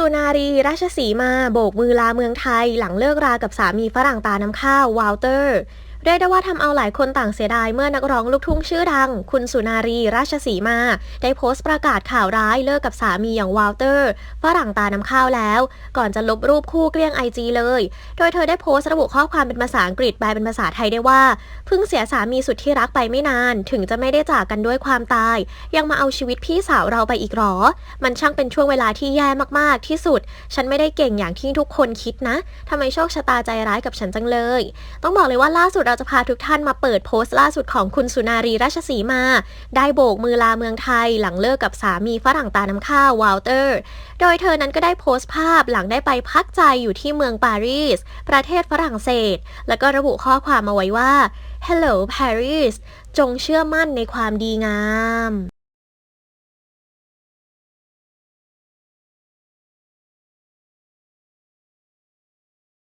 สุนารีราชสีมา โบกมือลาเมืองไทย หลังเลิกรากับสามีฝรั่งตาน้ำข้าววาลเตอร์ เรียกได้ว่าทำเอาหลายคนต่างเสียดายเมื่อนักร้องลูกทุ่งชื่อดัง คุณสุนารีราชสีมา ได้โพสต์ประกาศข่าวร้ายเลิกกับสามีอย่างวาลเตอร์ฝรั่งตาน้ำข้าวแล้ว ก่อนจะลบรูปคู่เกลี้ยงไอจีเลย โดยเธอได้โพสต์ระบุข้อความเป็นภาษาอังกฤษแปลเป็นภาษาไทยได้ว่า เพิ่งเสียสามีสุดที่รักไปไม่นาน ถึงจะไม่ได้จากกันด้วยความตาย ยังมาเอาชีวิตพี่สาวเราไปอีกหรอ มันช่างเป็นช่วงเวลาที่แย่มากๆที่สุด ฉันไม่ได้เก่งอย่างที่ทุกคนคิดนะทำไมโชคชะตาใจร้ายกับฉันจังเลย ต้องบอกเลยว่าล่าสุดเราจะพาทุกท่านมาเปิดโพสต์ล่าสุดของคุณสุนารีราชสีมา ได้โบกมือลาเมืองไทย หลังเลิกกับสามีฝรั่งตาน้ำข้าววาลเตอร์ โดยเธอนั้นก็ได้โพสต์ภาพหลังได้ไปพักใจอยู่ที่เมืองปารีส ประเทศฝรั่งเศส แล้วก็ระบุข้อความมาไว้ว่า Hello Paris จงเชื่อมั่นในความดีงาม